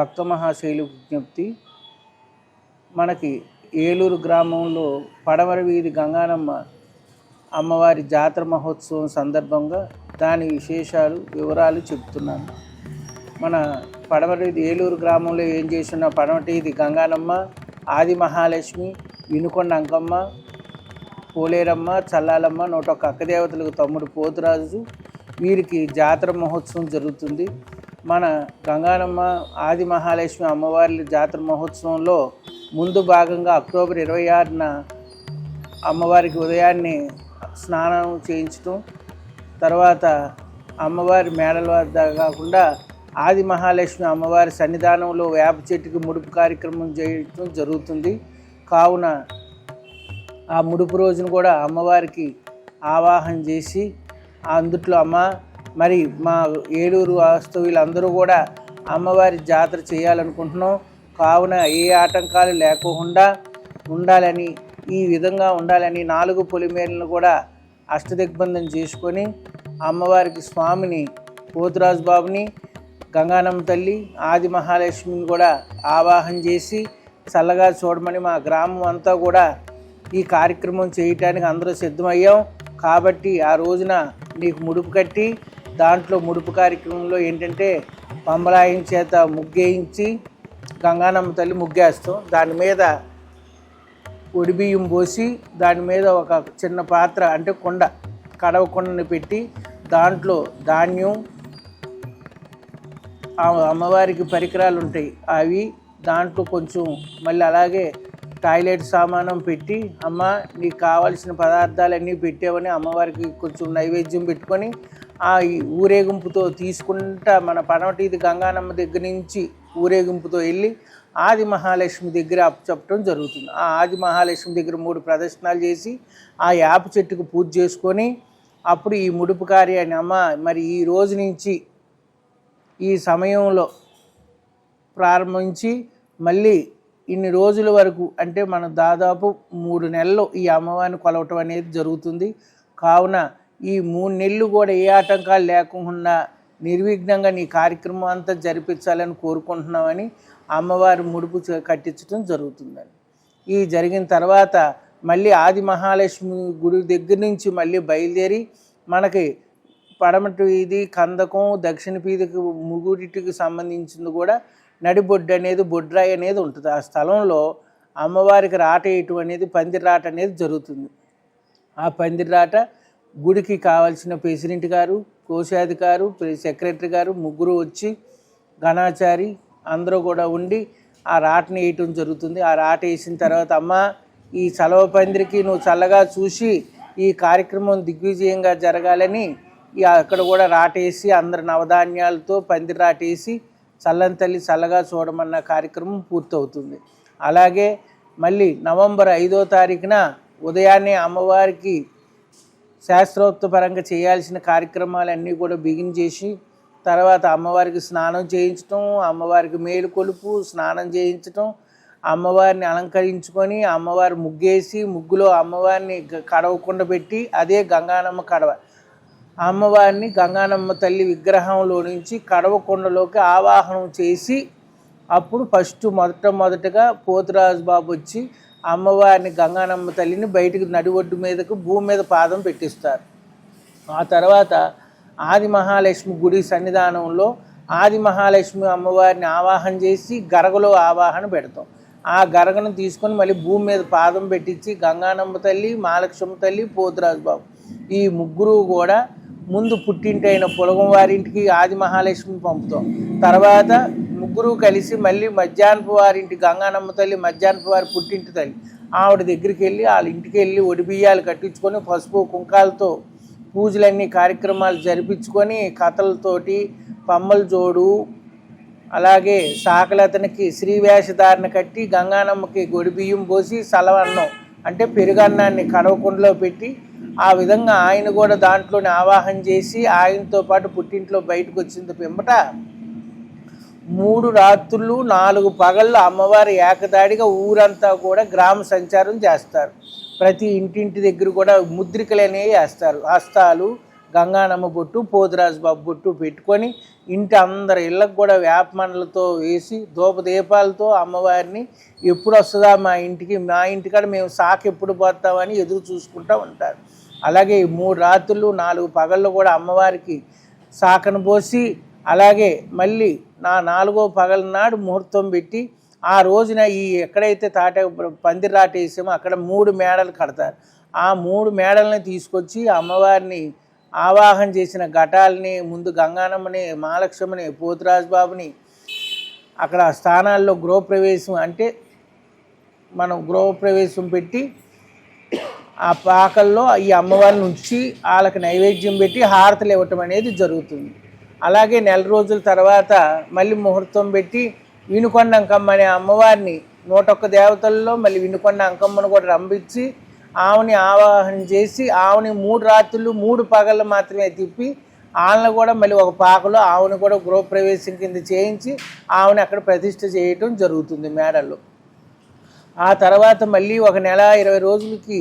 భక్త మహాశైలు విజ్ఞప్తి. మనకి ఏలూరు గ్రామంలో పడవర వీధి గంగానమ్మ అమ్మవారి జాతర మహోత్సవం సందర్భంగా దాని విశేషాలు వివరాలు చెప్తున్నాను మన పడమర వీధి ఏలూరు గ్రామంలో ఏం చేసిన పడవటీది వీధి గంగానమ్మ ఆది మహాలక్ష్మి వినుకొండ అంకమ్మ పోలేరమ్మ చల్లాలమ్మ నూట ఒక్క అక్కదేవతలకు తమ్ముడు పోతురాజు. వీరికి జాతర మహోత్సవం జరుగుతుంది. మన గంగానమ్మ ఆది మహాలక్ష్మి అమ్మవారి జాతర మహోత్సవంలో ముందు భాగంగా అక్టోబర్ ఇరవై ఆరున అమ్మవారికి ఉదయాన్నే స్నానం చేయించడం తర్వాత అమ్మవారి మేడల వద్ద కాకుండా ఆది మహాలక్ష్మి అమ్మవారి సన్నిధానంలో వేప చెట్టుకి ముడుపు కార్యక్రమం చేయడం జరుగుతుంది. కావున ఆ ముడుపు రోజున కూడా అమ్మవారికి ఆవాహన చేసి అందుట్లో అమ్మ మరి మా ఏలూరు వాస్తవ్యులందరూ కూడా అమ్మవారి జాతర చేయాలనుకుంటున్నాం. కావున ఏ ఆటంకాలు లేకుండా ఉండాలని ఈ విధంగా ఉండాలని నాలుగు పొలిమేరలను కూడా అష్టదిగ్బంధం చేసుకొని అమ్మవారికి స్వామిని పోతురాజు బాబుని గంగానమ్మ తల్లి ఆది మహాలక్ష్మిని కూడా ఆవాహన చేసి చల్లగా చూడమని మా గ్రామం అంతా కూడా ఈ కార్యక్రమం చేయటానికి అందరూ సిద్ధమయ్యాం. కాబట్టి ఆ రోజున నీకు ముడుపు కట్టి దాంట్లో ముడుపు కార్యక్రమంలో ఏంటంటే పంబరాయం చేత ముగ్గేయించి గంగానమ్మ తల్లి ముగ్గేస్తాం. దాని మీద ఒడిబియ్యం పోసి దాని మీద ఒక చిన్న పాత్ర అంటే కొండ కడవ కొండని పెట్టి దాంట్లో ధాన్యం అమ్మవారికి పరికరాలు ఉంటాయి. అవి దాంట్లో కొంచెం మళ్ళీ అలాగే టాయిలెట్ సామానం పెట్టి అమ్మ నీకు కావాల్సిన పదార్థాలన్నీ పెట్టావని అమ్మవారికి కొంచెం నైవేద్యం పెట్టుకొని ఆ ఈ ఊరేగింపుతో తీసుకుంటా మన పనవటిది గంగానమ్మ దగ్గర నుంచి ఊరేగింపుతో వెళ్ళి ఆది మహాలక్ష్మి దగ్గర చెప్పడం జరుగుతుంది. ఆ ఆది మహాలక్ష్మి దగ్గర మూడు ప్రదర్శనలు చేసి ఆ యాప చెట్టుకు పూజ చేసుకొని అప్పుడు ఈ ముడుపు కార్యాన్ని అమ్మ మరి ఈ రోజు నుంచి ఈ సమయంలో ప్రారంభించి మళ్ళీ ఇన్ని రోజుల వరకు అంటే మనం దాదాపు మూడు నెలలు ఈ అమ్మవారిని కొలవటం అనేది జరుగుతుంది. కావున ఈ మూడు నెలలు కూడా ఏ ఆటంకాలు లేకుండా నిర్విఘ్నంగా నీ కార్యక్రమం అంతా జరిపించాలని కోరుకుంటున్నామని అమ్మవారి ముడుపు కట్టించడం జరుగుతుందని ఈ జరిగిన తర్వాత మళ్ళీ ఆది మహాలక్ష్మి గుడి దగ్గర నుంచి మళ్ళీ బయలుదేరి మనకి పడమటి వీధి కందకం దక్షిణ వీధికి ముగుడిటికి సంబంధించింది కూడా నడిబొడ్డు అనేది బొడ్రాయి అనేది ఉంటుంది. ఆ స్థలంలో అమ్మవారికి రాట వేయటం అనేది పందిరి రాట అనేది జరుగుతుంది. ఆ పందిరి రాట గుడికి కావాల్సిన ప్రెసిడెంట్ గారు కోశాధికారు సెక్రటరీ గారు ముగ్గురు వచ్చి ఘనాచారి అందరూ కూడా ఉండి ఆ రాటని వేయటం జరుగుతుంది. ఆ రాట వేసిన తర్వాత అమ్మ ఈ చలవ పందిరికి నువ్వు చల్లగా చూసి ఈ కార్యక్రమం దిగ్విజయంగా జరగాలని అక్కడ కూడా రాటేసి అందరి నవధాన్యాలతో పందిరి రాటేసి చల్లని తల్లి చల్లగా చూడమన్న కార్యక్రమం పూర్తవుతుంది. అలాగే మళ్ళీ నవంబర్ ఐదో తారీఖున ఉదయాన్నే అమ్మవారికి శాస్త్రోక్తపరంగా చేయాల్సిన కార్యక్రమాలన్నీ కూడా బిగిన్ చేసి తర్వాత అమ్మవారికి స్నానం చేయించటం అమ్మవారికి మేలు కొలుపు స్నానం చేయించటం అమ్మవారిని అలంకరించుకొని అమ్మవారి ముగ్గేసి ముగ్గులో అమ్మవారిని కడవకుండా పెట్టి అదే గంగానమ్మ కడవ. అమ్మవారిని గంగానమ్మ తల్లి విగ్రహంలో నుంచి కడవకొండలోకి ఆవాహనం చేసి అప్పుడు ఫస్ట్ మొదట మొదటగా పోతురాజు బాబు వచ్చి అమ్మవారిని గంగానమ్మ తల్లిని బయటికి నడిఒడ్డు మీదకు భూమి మీద పాదం పెట్టిస్తారు. ఆ తర్వాత ఆది మహాలక్ష్మి గుడి సన్నిధానంలో ఆది మహాలక్ష్మి అమ్మవారిని ఆవాహన చేసి గరగలో ఆవాహన పెడతాం. ఆ గరగను తీసుకొని మళ్ళీ భూమి మీద పాదం పెట్టించి గంగానమ్మ తల్లి మహాలక్ష్మి తల్లి పోతురాజు బాబు ఈ ముగ్గురు కూడా ముందు పుట్టింటి అయిన పొలగం వారింటికి ఆది మహాలక్ష్మి పంపుతాం. తర్వాత ముగ్గురు కలిసి మళ్ళీ మధ్యాహ్నపు వారింటి గంగానమ్మ తల్లి మధ్యాహ్నపు వారి పుట్టింటి తల్లి. ఆవిడ దగ్గరికి వెళ్ళి వాళ్ళ ఇంటికి వెళ్ళి ఒడిబియ్యాలు కట్టించుకొని పసుపు కుంకాలతో పూజలన్నీ కార్యక్రమాలు జరిపించుకొని కథలతోటి పమ్మల జోడు అలాగే సాకలతనికి శ్రీ వేషధారణ కట్టి గంగానమ్మకి గొడిబియ్యం పోసి సలవన్నం అంటే పెరుగన్నాన్ని కడవకుండలో పెట్టి ఆ విధంగా ఆయన కూడా దాంట్లోనే ఆవాహన చేసి ఆయనతో పాటు పుట్టింట్లో బయటకు వచ్చింది పిమ్మట మూడు రాత్రులు నాలుగు పగళ్ళు అమ్మవారి ఏకదాడిగా ఊరంతా కూడా గ్రామ సంచారం చేస్తారు. ప్రతి ఇంటింటి దగ్గర కూడా ముద్రికలు అనేవి వేస్తారు. హస్తాలు గంగానమ్మ బొట్టు పోతురాజు బాబు బొట్టు పెట్టుకొని ఇంటి అందరి ఇళ్ళకు కూడా వేపమండలతో వేసి దీపాలతో అమ్మవారిని ఎప్పుడు వస్తుందా మా ఇంటికి మా ఇంటికాడ మేము సాకు ఎప్పుడు పోతామని ఎదురు చూసుకుంటూ ఉంటారు. అలాగే మూడు రాత్రులు నాలుగు పగళ్ళు కూడా అమ్మవారికి సాకను పోసి అలాగే మళ్ళీ నా నాలుగో పగల నాడు ముహూర్తం పెట్టి ఆ రోజున ఈ ఎక్కడైతే తాట పందిరి వేసామో అక్కడ మూడు మేడలు కడతారు. ఆ మూడు మేడల్ని తీసుకొచ్చి అమ్మవారిని ఆవాహన చేసిన ఘటాలని ముందు గంగానమ్మని మహాలక్ష్మిని పోతురాజు బాబుని అక్కడ స్థానాల్లో గృహప్రవేశం అంటే మనం గృహప్రవేశం పెట్టి ఆ పాకల్లో ఈ అమ్మవారిని ఉంచి వాళ్ళకి నైవేద్యం పెట్టి హారతలు ఇవ్వటం అనేది జరుగుతుంది. అలాగే నెల రోజుల తర్వాత మళ్ళీ ముహూర్తం పెట్టి వినుకొండ అంకమ్మ అనే అమ్మవారిని నూట ఒక్క దేవతల్లో మళ్ళీ వినుకొండ అంకమ్మను కూడా రంభించి ఆవుని ఆవాహన చేసి ఆవుని మూడు రాత్రులు మూడు పగళ్ళు మాత్రమే తిప్పి వాళ్ళని కూడా మళ్ళీ ఒక పాకలో ఆవుని కూడా గృహప్రవేశం కింద చేయించి ఆవుని అక్కడ ప్రతిష్ఠ చేయటం జరుగుతుంది మేడల్లో ఆ తర్వాత మళ్ళీ ఒక నెల ఇరవై రోజులకి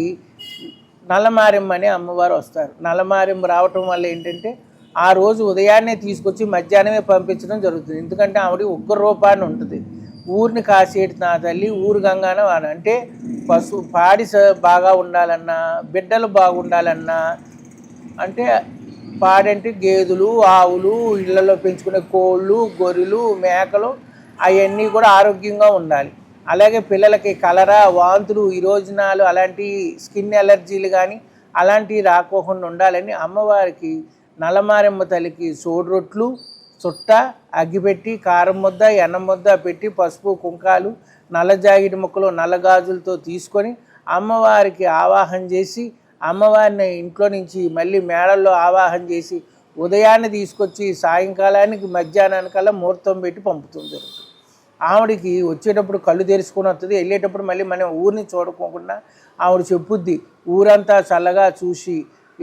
నల్లమారెమ్మ అనే అమ్మవారు వస్తారు. నల్లమారెమ్మ రావటం వల్ల ఏంటంటే ఆ రోజు ఉదయాన్నే తీసుకొచ్చి మధ్యాహ్నమే పంపించడం జరుగుతుంది. ఎందుకంటే ఆవిడ ఒక్క రూపాన్ని ఉంటుంది. ఊరిని కాసేటి నా తల్లి ఊరు గంగాన వాన అంటే పశు పాడి బాగా ఉండాలన్నా బిడ్డలు బాగుండాలన్నా అంటే పాడంటే గేదెలు ఆవులు ఇళ్ళలో పెంచుకునే కోళ్ళు గొర్రెలు మేకలు అవన్నీ కూడా ఆరోగ్యంగా ఉండాలి. అలాగే పిల్లలకి కలరా వాంతులు ఈరోజనాలు అలాంటి స్కిన్ ఎలర్జీలు కానీ అలాంటివి రాకోకుండా ఉండాలని అమ్మవారికి నల్లమారమ్మ తల్లికి సోడు రొట్లు చుట్ట అగ్గిపెట్టి కారం ముద్ద ఎన్న ముద్ద పెట్టి పసుపు కుంకాలు నల్ల జాగిడి ముక్కలు నల్లగాజులతో తీసుకొని అమ్మవారికి ఆవాహన చేసి అమ్మవారిని ఇంట్లో నుంచి మళ్ళీ మేడల్లో ఆవాహన చేసి ఉదయాన్నే తీసుకొచ్చి సాయంకాలానికి మధ్యాహ్నానికల్లా ముహూర్తం పెట్టి పంపుతుంది జరుగుతుంది ఆవిడకి వచ్చేటప్పుడు కళ్ళు తెరుచుకొని వస్తుంది వెళ్ళేటప్పుడు మళ్ళీ మనం ఊరిని చూడకోకుండా ఆవిడ చెప్పుద్ది ఊరంతా చల్లగా చూసి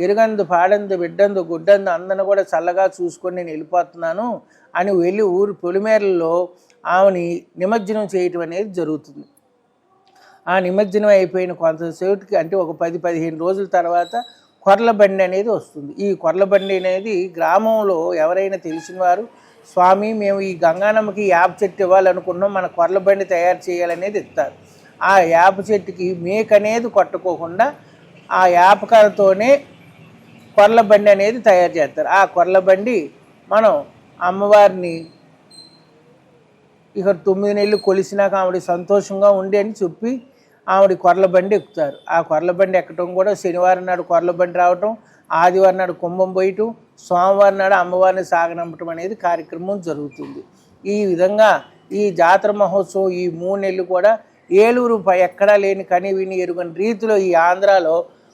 ఎరుగందు పాడందు బిడ్డందు గుడ్డందు అందను కూడా చల్లగా చూసుకొని నేను వెళ్ళిపోతున్నాను అని వెళ్ళి ఊరు పొలిమేరల్లో ఆమెని నిమజ్జనం చేయటం అనేది జరుగుతుంది. ఆ నిమజ్జనం అయిపోయిన కొంతసేపుకి అంటే ఒక పది పదిహేను రోజుల తర్వాత కొర్ల బండి అనేది వస్తుంది. ఈ కొర్ల బండి అనేది గ్రామంలో ఎవరైనా తెలిసిన వారు స్వామి మేము ఈ గంగానమ్మకి యాప చెట్టు ఇవ్వాలనుకున్నాం మన కొర్ల బండి తయారు చేయాలనేది ఇస్తారు. ఆ యాప చెట్టుకి మేక అనేది కొట్టుకోకుండా ఆ యాపకాలతోనే కొర్ల బండి అనేది తయారు చేస్తారు. ఆ కొర్ల బండి మనం అమ్మవారిని ఇక తొమ్మిది నెలలు కొలిసినాక ఆవిడ సంతోషంగా ఉండి అని చెప్పి ఆవిడ కొర్ల బండి ఎక్కుతారు. ఆ కొర్ల బండి ఎక్కటం కూడా శనివారం నాడు కొర్ల బండి రావటం ఆదివారం నాడు కుంభం పోయటం సోమవారం నాడు అమ్మవారిని సాగనంపటం అనేది కార్యక్రమం జరుగుతుంది. ఈ విధంగా ఈ జాతర మహోత్సవం ఈ మూడు నెలలు కూడా ఏలూరు ఎక్కడా లేని కని విని ఎరుగని రీతిలో ఈ ఆంధ్రాలో